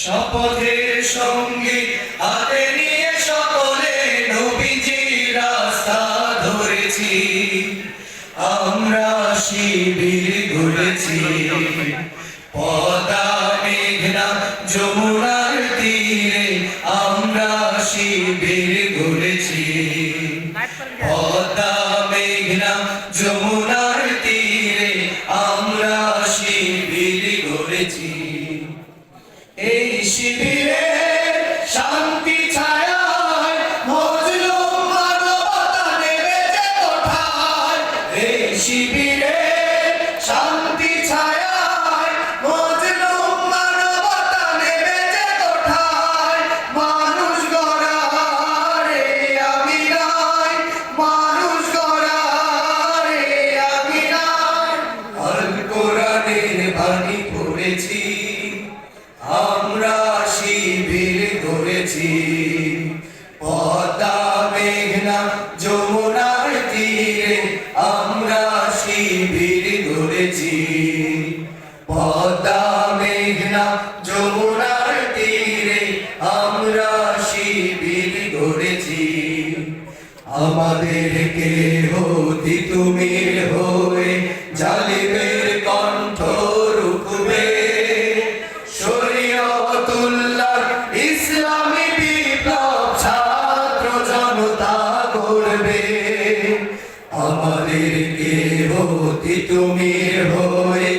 শপথের রাস্তা ধরেছি। আমরা শিবির ঘুরেছি। পদা, মেঘনা, যমুনার তীরে আমরা শিবির ঘুরেছি। যমুনার তীরে আমরা শিবির গড়েছি নাই। আল কোরআনের বাণী পড়েছি যমুনার তীরে আমরা শিবির গড়েছি আমাদেরকে হতি তুমি হয়ে জালিমের কণ্ঠ হতি তুমি হয়ে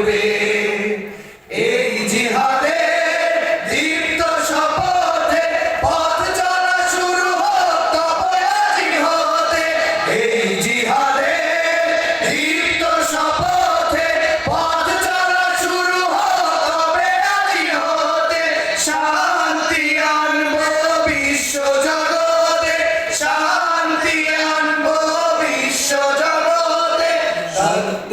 করবে। এই জিহাদে দীপ্ত শপথে পথ চলা শুরু এই জিহাদে পথ চলা শুরু শান্তি আনব বিশ্ব জগতে। শান্তি আনব বিশ্ব জগতে। সত্য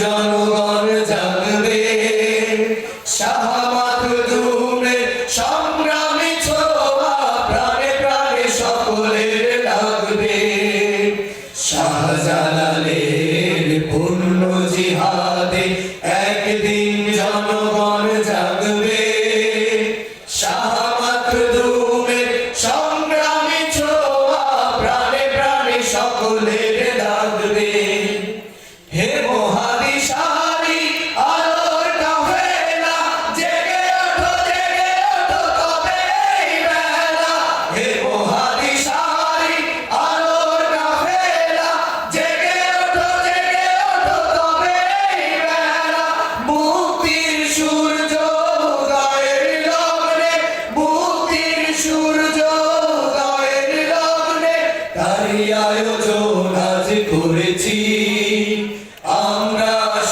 পুণ্য জিহাদে।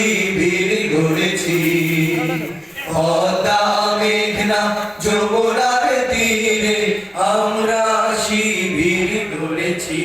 শিবির ঘুরেছি। খদা মেঘনা যমুনার তীরে আমরা শিবির ঘুরেছি